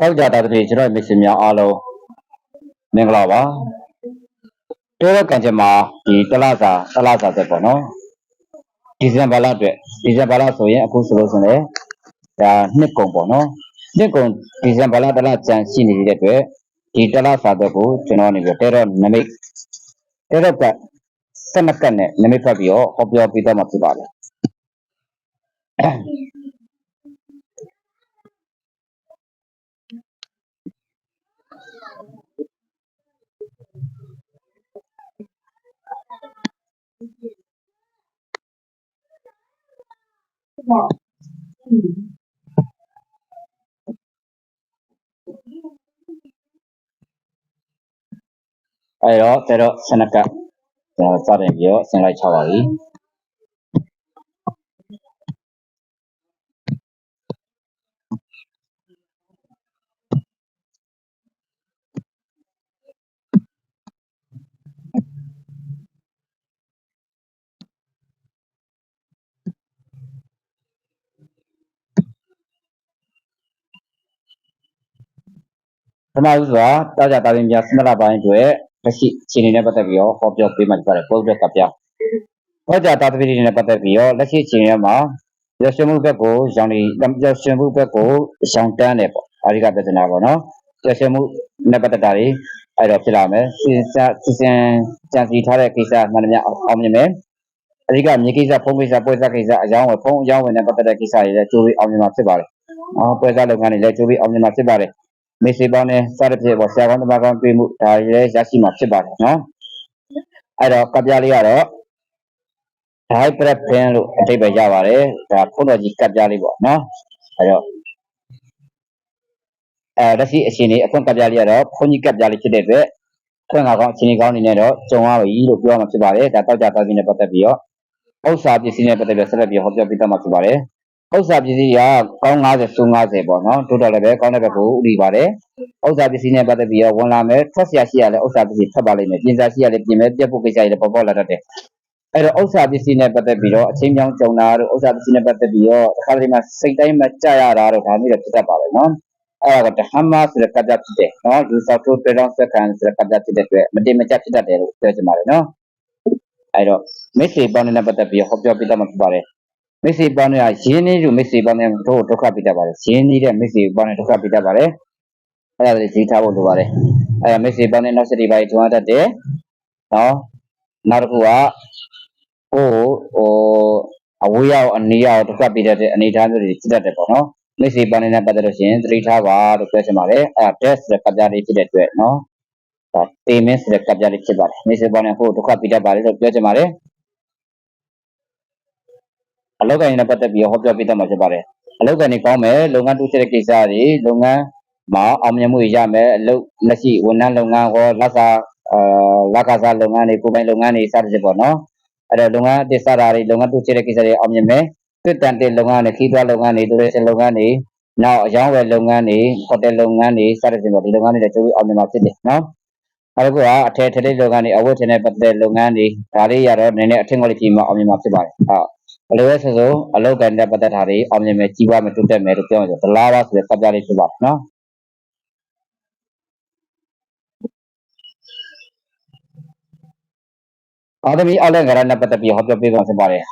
တောက်ကြတာတည်းကျွန်တော်မိတ်ဆွေများအားလုံးမင်္ဂလာပါတိုးရကန်ချက်မှာဒီတလားစာတလားစာဆက်ပေါ့နော်ဒီဇင်ဘာလအတွက်ဒီဇင်ဘာလဆိုရင်အခုဆိုလို့ဆိုရင်ဒါနှစ်ကုန်ပေါ့နော်နှစ်ကုန်ဒီဇင်ဘာလတလားကြံရှိနေတဲ့အတွက်ဒီတလားစာသက်ကိုကျွန်တော်နေပြီးတဲတော့နမိတ်တဲတော့ကစနကတ်နဲ့နမိတ်ဖတ်ပြီးတော့ဟောပြောပေးတော့မှာဖြစ်ပါတယ် အဲတော့တဲတော့စနကတ်ကျွန်တော်စတင်ပြီးတော့ဆင်လိုက်ချပါပြီ ပထမဦးစွာတာကြတာပင်ပြစမလပိုင်းအတွက်လက်ရှိအခြေအနေနဲ့ပတ်သက်ပြီးတော့ဟောပြောပေးမှဖြစ်ပါတယ်ပို့အတွက်ကပြဟောကြားတာတပိတွေနဲ့ပတ်သက်ပြီးတော့လက်ရှိအခြေအနေမှာရရှိမှုဘက်ကိုရောင်နေရရှိမှုဘက်ကိုရှောင်တန်းတယ်ပေါ့အာရိကပြဿနာပေါ့နော်ရရှိမှုနဲ့ပတ်သက်တာတွေအဲ့တော့ဖြစ်လာမယ်စီစဉ်စီစဉ်ကြံစီထားတဲ့ကိစ္စမှန်တယ်များအောင်မြင်မယ်အဓိကမြေကိစ္စဖုံးကိစ္စပွဲစားကိစ္စအကြောင်းဝယ်ဖုံးအကြောင်းဝယ်နဲ့ပတ်သက်တဲ့ကိစ္စတွေလည်းကြိုးပြီးအောင်မြင်မှာဖြစ်ပါတယ်။အော်ပွဲစားလုပ်ငန်းတွေလည်းကြိုးပြီးအောင်မြင်မှာဖြစ်ပါတယ်။ မေစီပေါင်းနဲ့စသဖြင့်ပေါ့ဆရာကောင်းတမကောင်းတွေ့မှုဒါတွေလည်းရရှိမှာဖြစ်ပါတယ်နော်။အဲ့တော့ကပြလေးကတော့ high prep pen လို့အထိပ္ပယ်ရပါတယ်။ဒါဖုန်းတော်ကြီးကပြလေးပေါ့နော်။အဲ့တော့အဲလက်ရှိအရှင်နေအဖွင့်ကပြလေးကတော့ဖုန်းကြီးကပြလေးဖြစ်တဲ့အတွက်ဖွင့်ငါကောင်းအရှင်နေကောင်းနေနဲ့တော့ကြုံရပြီလို့ပြောမှာဖြစ်ပါတယ်။ဒါတောက်ကြတောက်ကြီးနဲ့ပတ်သက်ပြီးတော့ဥစ္စာပစ္စည်းနဲ့ပတ်သက်ပြီးဆက်လက်ပြီးဟောပြောပြတတ်မှာဖြစ်ပါတယ်။ ဥစ္စာပစ္စည်းကကောင်း90ဆို90ပေါ့နော်တိုးတက်လည်းပဲကောင်းတဲ့ဘက်ကိုဥတီပါတယ်ဥစ္စာပစ္စည်းနဲ့ပတ်သက်ပြီးတော့ဝင်လာမယ်ထွက်စရာရှိရလဲဥစ္စာပစ္စည်းထွက်ပါလိမ့်မယ်ပြင်စရာရှိရလဲပြင်မယ်ပြက်ဖို့ကိစ္စရလဲပေါ်ပေါ်လာတတ်တယ်အဲ့တော့ဥစ္စာပစ္စည်းနဲ့ပတ်သက်ပြီးတော့အချင်းပြောင်းကြုံတာတို့ဥစ္စာပစ္စည်းနဲ့ပတ်သက်ပြီးတော့တစ်ခါတည်းမှာစိတ်တိုင်းမကြရတာတို့ဒါမျိုးတော့ဖြစ်တတ်ပါပဲနော်အဲ့တော့တဟမဆိုတဲ့ကတ္တဖြစ်တယ်နော်လူစောက်ထိုးတွေ့တော့စက္ကန့်ဆိုတဲ့ကတ္တဖြစ်တဲ့အတွက်မတင်မကျဖြစ်တတ်တယ်လို့ပြောချင်ပါတယ်နော်အဲ့တော့မိတ်ဆွေပေါင်းနဲ့ပတ်သက်ပြီးဟောပြောပြတတ်မှာဖြစ်ပါတယ် မိတ်ဆွေပေါင်းတွေကရင်းနှီးလို့မိတ်ဆွေပေါင်းတွေတို့ဒုက္ခပြတတ်ပါတယ်။ရင်းနှီးတဲ့မိတ်ဆွေပေါင်းတွေဒုက္ခပြတတ်ပါတယ်။အဲ့ဒါတွေသိထားဖို့လိုပါတယ်။အဲ့ဒါမိတ်ဆွေပေါင်းတွေနောက်စတိပိုင်းထွန်းတတ်တယ်။နော်။နောက်တစ်ခုကဟိုဟိုအဝေးရောက်အနေရောက်ဒုက္ခပြတတ်တဲ့အနေအထားမျိုးတွေဖြစ်တတ်တယ်ပေါ့နော်။မိတ်ဆွေပေါင်းတွေနဲ့ပတ်သက်လို့ရှိရင်သတိထားပါလို့ပြောချင်ပါတယ်။အဲ့ဒါ test ဆိုတဲ့ကပ်ပြားလေးဖြစ်တဲ့အတွက်နော်။ဒါ payment ဆိုတဲ့ကပ်ပြားလေးဖြစ်ပါတယ်။မိတ်ဆွေပေါင်းတွေဟိုဒုက္ခပြတတ်ပါတယ်လို့ပြောချင်ပါတယ်။ အလောက်ကိုင်းနဲ့ပတ်သက်ပြီးဟောပြောပြတတ်မှာဖြစ်ပါတယ်။အလောက်ကိုင်းနေကောင်းမယ်လုပ်ငန်းတူတဲ့ကိစ္စတွေလုပ်ငန်းမှာအောင်မြင်မှုရမယ်အလုပ်လက်ရှိဝန်ထမ်းလုပ်ငန်းရောလက်စာအာလက်ကစားလုပ်ငန်းတွေကိုယ်ပိုင်လုပ်ငန်းတွေစသဖြင့်ပေါ့နော်။အဲ့တော့လုပ်ငန်းအသစ်စတာတွေလုပ်ငန်းတူတဲ့ကိစ္စတွေအောင်မြင်မယ်။တစ်တန်တဲ့လုပ်ငန်းတွေခီးသွွားလုပ်ငန်းတွေတူတဲ့လုပ်ငန်းတွေနောက်အယောင်းဝယ်လုပ်ငန်းတွေဟိုတယ်လုပ်ငန်းတွေစသဖြင့်ပေါ့ဒီလုပ်ငန်းတွေလည်းကြိုးပြီးအောင်မြင်မှာဖြစ်တယ်နော်။နောက်တစ်ခုကအထည်ထည်လုပ်ငန်းတွေအဝတ်ထည်နဲ့ပတ်သက်လုပ်ငန်းတွေဒါလေးရတော့နည်းနည်းအထင်ကလေးဖြစ်မှအောင်မြင်မှာဖြစ်ပါတယ်။ဟုတ် ဘယ်လိုလဲဆိုဆိုအလုပ်ကန်တဲ့ပတ်သက်တာတွေအောင်မြင်မယ်ကြီးပွားမယ်တိုးတက်မယ်လို့ပြောမှာဆိုဒလားပါဆိုတဲ့ကပ်ပြားလေးဖြစ်ပါတယ်နော်အာသမီအောက်လက်ငရနဲ့ပတ်သက်ပြီးဟောပြောပေးပါဖြစ်ပါတယ်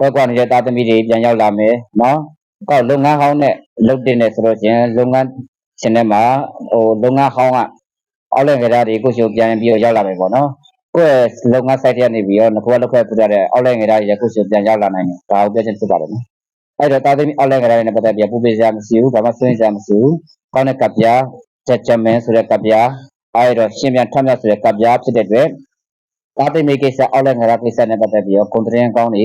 ဘက်ကနေသားသမီတွေပြန်ရောက်လာမယ်နော်ကောက်လုပ်ငန်းဟောင်းနဲ့လုပ်တင်နေဆိုလို့ချင်းလုပ်ငန်းရှင်ထဲမှာဟိုလုပ်ငန်းဟောင်းကအောက်လက်ငရတွေကိုရှိုပြန်ပြီးတော့ရောက်လာမယ်ပေါ့နော် ကိုယ့်ရဲ့လုပ်ငန်း site ထဲကနေပြီးတော့ငါကလောက်ခဲ့ပြတဲ့အောက်လက်ငရတွေကိုရှိုပြန်ရောက်လာနိုင်တယ်ဒါကိုပြောချင်ဖြစ်ပါတယ်နော်အဲ့တော့တာသမီအောက်လက်ငရနဲ့ပတ်သက်ပြီးပူပေးစရာမရှိဘူးဘာမှဆွေးနွေးစရာမရှိဘူးကောင်းတဲ့ကပ်ပြားချက်ချမင်းဆိုတဲ့ကပ်ပြားအဲ့တော့ရှင်ပြန်ထပ်မြတ်ဆိုတဲ့ကပ်ပြားဖြစ်တဲ့အတွက်ကားသိမိတ်ကိစ္စအောက်လက်ငရကိစ္စနဲ့ပတ်သက်ပြီးတော့ကွန်တရင်ကောင်းနေ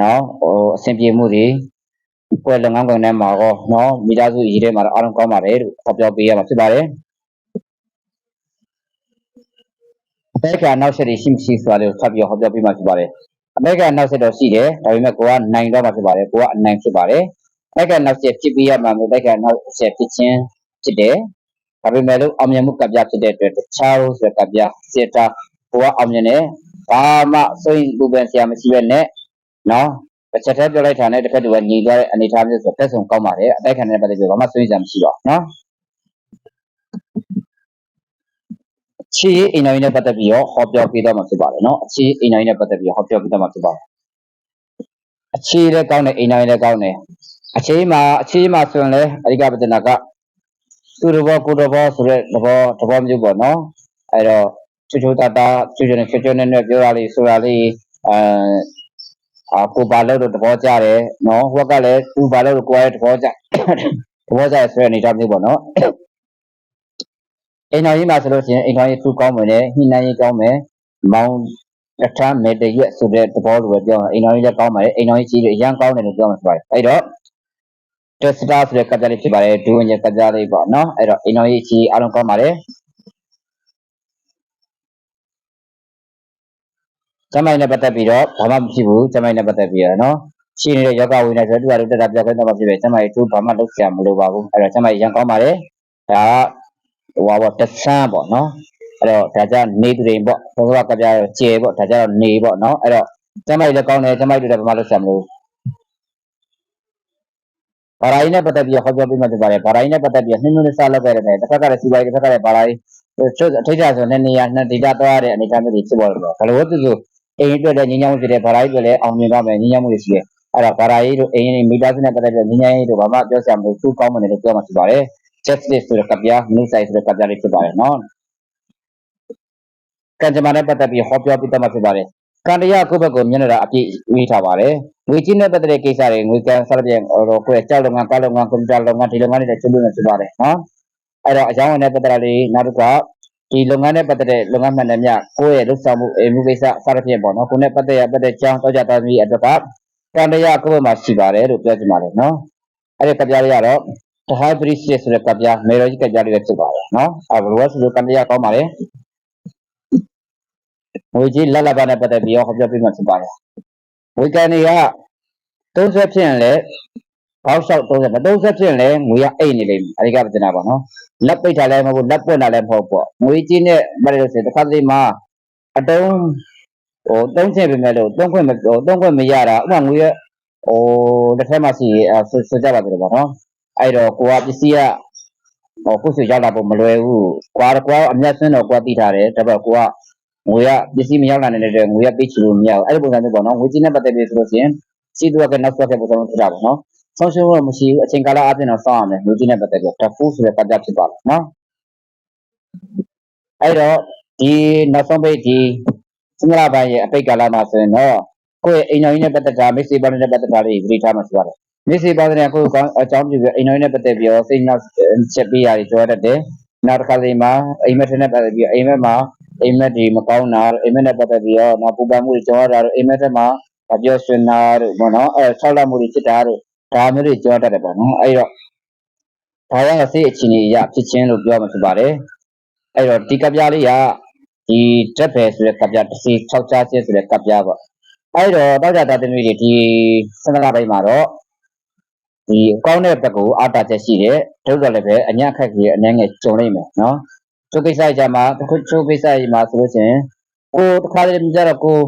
နော်ဟိုအဆင်ပြေမှုတွေပွဲလုပ်ငန်းခွင်ထဲမှာရောနော်မိသားစုရေးထဲမှာတော့အားလုံးကောင်းပါတယ်လို့ဟောပြောပေးရမှာဖြစ်ပါတယ် အမေရိကန်နောက်ဆက်တွေရှိမရှိဆိုတာလေးကိုထပ်ပြီးဟောပြောပေးမှာဖြစ်ပါတယ်အမေရိကန်နောက်ဆက်တော့ရှိတယ်ဒါပေမဲ့ကိုကနိုင်တော့မှာဖြစ်ပါတယ်ကိုကအနိုင်ဖြစ်ပါတယ်အမေရိကန်နောက်ဆက်ဖြစ်ပြီးရမှာမျိုးအမေရိကန်နောက်ဆက်ဖြစ်ခြင်းဖြစ်တယ်ဒါပေမဲ့လို့အောင်မြင်မှုကပ်ပြဖြစ်တဲ့အတွက်တခြားလို့ဆိုတဲ့ကပ်ပြစေတာကိုကအောင်မြင်တယ်ဘာမှစိတ်ပူပန်စရာမရှိပဲနဲ့နော်တစ်ချက်တည်းပြောလိုက်တာနဲ့တစ်ခါတည်းကညီသွားတဲ့အနေအထားမျိုးဆိုသက်ဆုံးကောင်းပါတယ်အတိုက်ခံတဲ့ပတ်သက်ပြီးဘာမှဆွေးနွေးစရာမရှိပါဘူးနော် ချီအိမ်တော်ကြီးနဲ့ပတ်သက်ပြီးတော့ဟောပြောပေးတော့မှာဖြစ်ပါတယ်နော်အချီအိမ်တော်ကြီးနဲ့ပတ်သက်ပြီးတော့ဟောပြောပေးတော့မှာဖြစ်ပါတယ်အချီလည်းကောင်းတယ်အိမ်တော်ကြီးလည်းကောင်းတယ်အချီမှာအချီမှာဆိုရင်လည်းအဓိကပဒနာကသူတော်ဘောကိုတော်ဘောဆိုတဲ့သဘောသဘောမျိုးပေါ့နော်အဲ့တော့ချွတ်ချွတ်တတာချွတ်ချွတ်နဲ့ချွတ်ချွတ်နဲ့နဲ့ပြောရလေးဆိုတာလေးအဲအာကိုပါလို့တော့သဘောကျတယ်နော်ဟိုကလည်းသူပါလို့ကိုယ်ရဲ့သဘောကျသဘောကျဆိုတဲ့အနေအထားမျိုးပေါ့နော် အိမ်တော်ကြီးမှာဆိုလို့ရှိရင်အိမ်တော်ကြီးသူကောင်းမယ်နဲ့ညှိနှိုင်းရေးကောင်းမယ်မောင်တစ်ထမ်းမေတရွက်ဆိုတဲ့သဘောလိုပဲပြောမှာအိမ်တော်ကြီးလည်းကောင်းပါတယ်အိမ်တော်ကြီးကြီးတယ်အရန်ကောင်းတယ်လို့ပြောမှာဖြစ်ပါတယ်အဲ့တော့တက်စတာဆိုတဲ့ကပ်ပြလေးဖြစ်ပါတယ်ဒူဝင်ရဲ့ကပ်ပြလေးပေါ့နော်အဲ့တော့အိမ်တော်ကြီးကြီးအားလုံးကောင်းပါတယ်ကျမိုင်းနဲ့ပတ်သက်ပြီးတော့ဘာမှမဖြစ်ဘူးကျမိုင်းနဲ့ပတ်သက်ပြီးတော့နော်ရှိနေတဲ့ယောဂဝိနေဆိုတော့သူကတက်တာပြခွင့်တော့ဖြစ်ပဲကျမိုင်းသူဘာမှလုပ်စရာမလိုပါဘူးအဲ့တော့ကျမိုင်းရန်ကောင်းပါတယ်ဒါက ဟိုပါပေါ့တဆန်းပေါ့နော်အဲ့တော့ဒါကြနေတူရင်ပေါ့ဘုရားကပြတော့ကျေပေါ့ဒါကြတော့နေပေါ့နော်အဲ့တော့ကျမိုက်လည်းကောင်းတယ်ကျမိုက်တို့လည်းဘာမှလုပ်ဆက်မလို့ဘာသာရေးနဲ့ပတ်သက်ပြီးဟောပြောပေးမှဖြစ်ပါတယ်ဘာသာရေးနဲ့ပတ်သက်ပြီးနှင်းနှင်းလေးစလောက်ခဲ့တယ်တစ်ခါကလည်းစီပါရီတစ်ခါကလည်းဘာသာရေးချို့အထိတ်တာဆိုနေနေရနှစ်ဒေတာသွားရတဲ့အနေအထားမျိုးတွေဖြစ်ပေါ်တယ်ဘယ်လိုသူဆိုအိမ်အတွက်လည်းညီညာမှုဖြစ်တယ်ဘာသာရေးအတွက်လည်းအောင်မြင်သွားမယ်ညီညာမှုတွေရှိတယ်အဲ့တော့ဘာသာရေးတို့အိမ်ရေးမိသားစုနဲ့ပတ်သက်တဲ့ညီညာရေးတို့ဘာမှပြောစရာမလိုသူကောင်းမှလည်းပြောမှဖြစ်ပါတယ် justice ဆိုတဲ့ကပြား news site ဆိုတဲ့ကပြားလေးဖြစ်ပါတယ်နော်ကံကြမ္မာနဲ့ပတ်သက်ပြီးဟောပြောပြီးတော့မှဖြစ်ပါတယ်ကံတရားကိုယ့်ဘက်ကိုမျက်နှာအပြည့်ဝေးထားပါတယ်ငွေကြီးနဲ့ပတ်သက်တဲ့ကိစ္စတွေငွေကံဆက်ပြည့်တော့ကိုယ့်ရဲ့ကြောက်လုပ်ငန်းကားလုပ်ငန်းကွန်ပျူတာလုပ်ငန်းဒီလုပ်ငန်းတွေလည်းကျွမ်းလို့ဖြစ်ပါတယ်နော်အဲ့တော့အကြောင်းဝင်တဲ့ပတ်သက်တာလေးနောက်တစ်ခါဒီလုပ်ငန်းနဲ့ပတ်သက်တဲ့လုပ်ငန်းမှန်တယ်မြကိုယ့်ရဲ့လုပ်ဆောင်မှုအမှုကိစ္စစသဖြင့်ပေါ့နော်ကိုယ်နဲ့ပတ်သက်ရပတ်သက်ကြောင်းတောကြသားသမီးအတွက်ကကံတရားကိုယ့်ဘက်မှာရှိပါတယ်လို့ပြောချင်ပါတယ်နော်အဲ့ဒီကပြားလေးကတော့ တဟိုက်ပရိစီဆိုတဲ့ကပြားမေရောကြီးကပြားလေးပဲဖြစ်ပါတယ်နော်အဲဘလောဆိုဆိုကံတရားကောင်းပါလေငွေကြီးလက်လက်ပါနဲ့ပတ်သက်ပြီးတော့ဟောပြောပြမှဖြစ်ပါတယ်ဝေကန်တွေက30ဖြစ်ရင်လည်းဘောက်လျှောက်30မ30ဖြစ်ရင်လည်းငွေကအိတ်နေလိမ့်မယ်အဲဒီကပြနာပါနော်လက်ပိတ်ထားလည်းမဟုတ်ဘူးလက်ပွင့်တာလည်းမဟုတ်ပေါ့ငွေကြီးနဲ့မရလို့ဆိုတစ်ခါတလေမှာအတုံးဟိုသုံးချင်ပေမဲ့လို့သုံးခွင့်မဟိုသုံးခွင့်မရတာဥပမာငွေရဟိုတစ်ထက်မှရှိရဆိုဆိုကြပါသေးတယ်ပေါ့နော် အဲ့တော့ကိုကပစ္စည်းကဟိုကိုယ်စီရောက်လာဖို့မလွယ်ဘူး။ကွာကွာအမျက်စင်းတော့ကိုကသိထားတယ်။ဒါပေမဲ့ကိုကငွေကပစ္စည်းမရောက်လာနေတဲ့အတွက်ငွေကပေးချလို့မရဘူး။အဲ့ဒီပုံစံမျိုးပေါ့နော်။ငွေကြီးနဲ့ပတ်သက်ပြီးဆိုလို့ရှိရင်စီးသူကနောက်ဆွဲတဲ့ပုံစံမျိုးဖြစ်တာပေါ့နော်။ဆုံးရှုံးတော့မရှိဘူး။အချိန်ကာလအပြင်တော့စောင့်ရမယ်။ငွေကြီးနဲ့ပတ်သက်ပြီးတဖူးဆိုတဲ့ပတ်သက်ဖြစ်ပါလားနော်။အဲ့တော့ဒီနောက်ဆုံးပိတ်ဒီစင်္ဂလာပိုင်းရဲ့အပိတ်ကာလမှာဆိုရင်တော့ကိုယ့်ရဲ့အိမ်တော်ကြီးနဲ့ပတ်သက်တာမိတ်ဆွေပေါင်းနဲ့ပတ်သက်တာလေးပြထားမှဆိုပါတယ်။ မိစေပါတဲ့ကိုကောင်းအကြောင်းပြုပြီးအိမ်တော်နဲ့ပတ်သက်ပြီးတော့စိတ်နောက်ချက်ပေးရတယ်ကြောတတ်တယ်။နောက်တစ်ခါစီမှာအိမ်မက်ထနဲ့ပတ်သက်ပြီးအိမ်မက်မှာအိမ်မက်ဒီမကောင်းတာအိမ်မက်နဲ့ပတ်သက်ပြီးတော့နောက်ပူပန်မှုတွေကြောရတာတို့အိမ်မက်ထမှာမပြောဆွနာတို့ဘောနော်အဲဆောက်လက်မှုတွေဖြစ်တာတို့ဒါမျိုးတွေကြောတတ်တယ်ပေါ့နော်။အဲ့တော့ဒါရစိတ်အခြေအနေရဖြစ်ချင်းလို့ပြောမှဖြစ်ပါတယ်။အဲ့တော့ဒီကပြားလေးကဒီတက်ပဲဆိုတဲ့ကပြားတစ်စီ6ချားချင်းဆိုတဲ့ကပြားပေါ့။အဲ့တော့တောက်ကြတာသမီးတွေဒီစန္ဒလာပိုင်းမှာတော့ ဒီအကောင်းတဲ့ဘက်ကိုအားတာချက်ရှိတယ်ဒုက္ခလည်းပဲအညခက်ကြီးအနှဲငယ်ကြုံနိုင်မယ်နော်သူကိစ္စကြမှာတစ်ခုချိုးကိစ္စကြီးမှာဆိုလို့ရှိရင်ကိုတစ်ခါလေကြတော့ကို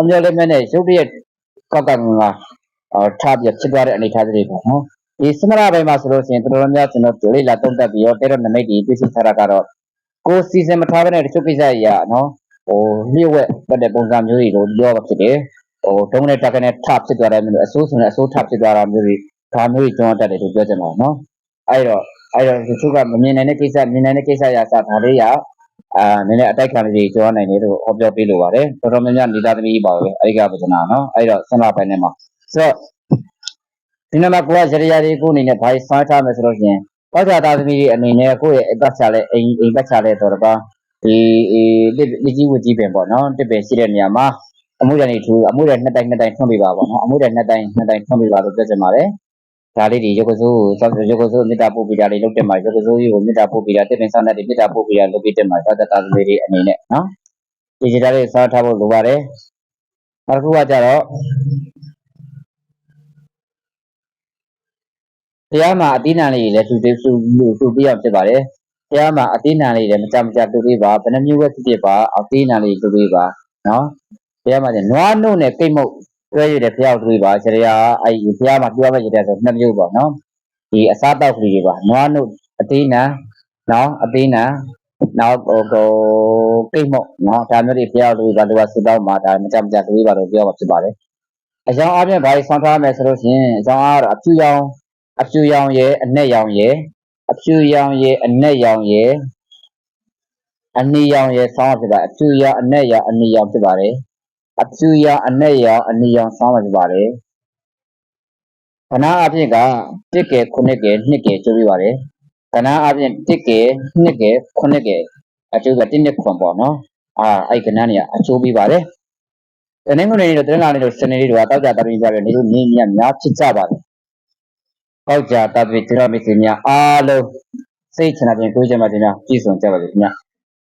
အမျိုးလေးမဲ့နဲ့ရုပ်တရက်ကောက်ကငါအော်ထားပြဖြစ်သွားတဲ့အနေအထားတွေပေါ့နော်ဒီစမရပိုင်းမှာဆိုလို့ရှိရင်တော်တော်များကျွန်တော်လေ့လာသုံးသပ်ပြီးတော့တဲ့တော့နမိတ်ဒီတွေ့ရှိထားတာကတော့ကိုစီစဉ်မထားဘဲနဲ့တချို့ကိစ္စကြီးอ่ะနော်ဟိုလျှို့ဝှက်ပတ်တဲ့ပုံစံမျိုးတွေလို့ပြောတာဖြစ်တယ်ဟိုဒုံးနဲ့တက်ကနေထဖြစ်သွားတယ်မျိုးအဆိုးဆိုရင်အဆိုးထဖြစ်သွားတာမျိုးတွေ ဒါမျိုးကြီးကျွမ်းတတ်တယ်လို့ပြောချင်ပါတယ်နော်အဲ့တော့အဲ့တော့တချို့ကမမြင်နိုင်တဲ့ကိစ္စမြင်နိုင်တဲ့ကိစ္စရစဒါလေးရအာနည်းနည်းအတိုက်ခံလေးကျွမ်းနိုင်တယ်လို့ဟောပြောပေးလိုပါတယ်တော်တော်များများနေသားသမီးပါပဲအဲ့ဒီကပဒနာနော်အဲ့တော့ဆန္ဒပိုင်းထဲမှာဆိုတော့ဒီနေ့မှာကိုယ်ကရရလေးကိုအနေနဲ့ဘာစားထားမယ်ဆိုလို့ရှိရင်ပောက်ကြသားသမီးတွေအနေနဲ့ကိုယ့်ရဲ့အပတ်ချလဲအိမ်အိမ်ပတ်ချလဲတော့တပါဒီဒီကြီးဝကြီးပင်ပေါ့နော်တစ်ပင်ရှိတဲ့နေရာမှာအမှုရနေထူအမှုရနှစ်တိုင်းနှစ်တိုင်းထွန်းပြပါပေါ့နော်အမှုရနှစ်တိုင်းနှစ်တိုင်းထွန်းပြပါလို့ပြောချင်ပါတယ် ဒါလေးတွေရုပ်ကစိုးကိုစောရုပ်ကစိုးမေတ္တာပို့ပေးတာတွေလုပ်တက်မှာရုပ်ကစိုးကြီးကိုမေတ္တာပို့ပေးတာတစ်ပင်ဆောင်တဲ့မေတ္တာပို့ပေးတာလုပ်ပေးတက်မှာသာတတာသမီးတွေအနေနဲ့နော်ဒီကြတာလေးစားထားဖို့လိုပါတယ်နောက်တစ်ခုကကြတော့တရားမှာအတိအနံလေးတွေလည်းသူသေးသူသူပြရဖြစ်ပါတယ်တရားမှာအတိအနံလေးတွေမကြမကြတူပေးပါဘယ်နှမျိုးပဲဖြစ်ဖြစ်ပါအတိအနံလေးတူပေးပါနော်တရားမှာနွားနှုတ်နဲ့ကိတ်မုတ် တွဲရတဲ့ဖျောက်တွေပါခြေရာအဲ့ဒီဖျားမှာပြောရရတဲ့ဆိုနှစ်မျိုးပေါ့နော်ဒီအစားတောက်ကလေးတွေပါနွားနုအသေးနာနော်အသေးနာနောက်ဟိုဟိုကိတ်မော့နော်ဒါမျိုးတွေဖျောက်လို့ဘာလို့စတောင်းမှာဒါမကြမကြကလေးပါတော့ပြောမှာဖြစ်ပါတယ်အကြောင်းအပြင်ဘာတွေဆောင်းထားမယ်ဆိုလို့ရှိရင်အကြောင်းအားတော့အဖြူရောင်အဖြူရောင်ရဲ့အနက်ရောင်ရဲ့အဖြူရောင်ရဲ့အနက်ရောင်ရဲ့အနီရောင်ရဲ့ဆောင်းဖြစ်ပါအဖြူရောင်အနက်ရောင်အနီရောင်ဖြစ်ပါတယ် အဖြူရောင်အနက်ရောင်အနီရောင်ဆောင်းဖြစ်ပါတယ်ခဏအပြင်က1ကဲ9ကဲ2ကဲကျိုးပြပါတယ်ခဏအပြင်1ကဲ2ကဲ9ကဲအကျိုးက1နဲ့9ပေါ့နော်အာအဲ့ကဏ္ဍနေကအကျိုးပြပါတယ်တနင်္ဂနွေနေ့တို့တနင်္လာနေ့တို့စနေနေ့တို့ကတောက်ကြတရင်းကြတယ်နေတို့နေမြတ်များဖြစ်ကြပါတယ်တောက်ကြတပိကျွန်တော်မိတ်ဆွေများအားလုံးစိတ်ချနာခြင်းကိုယ်ချင်မှတင်များပြည့်စုံကြပါစေခင်ဗျာ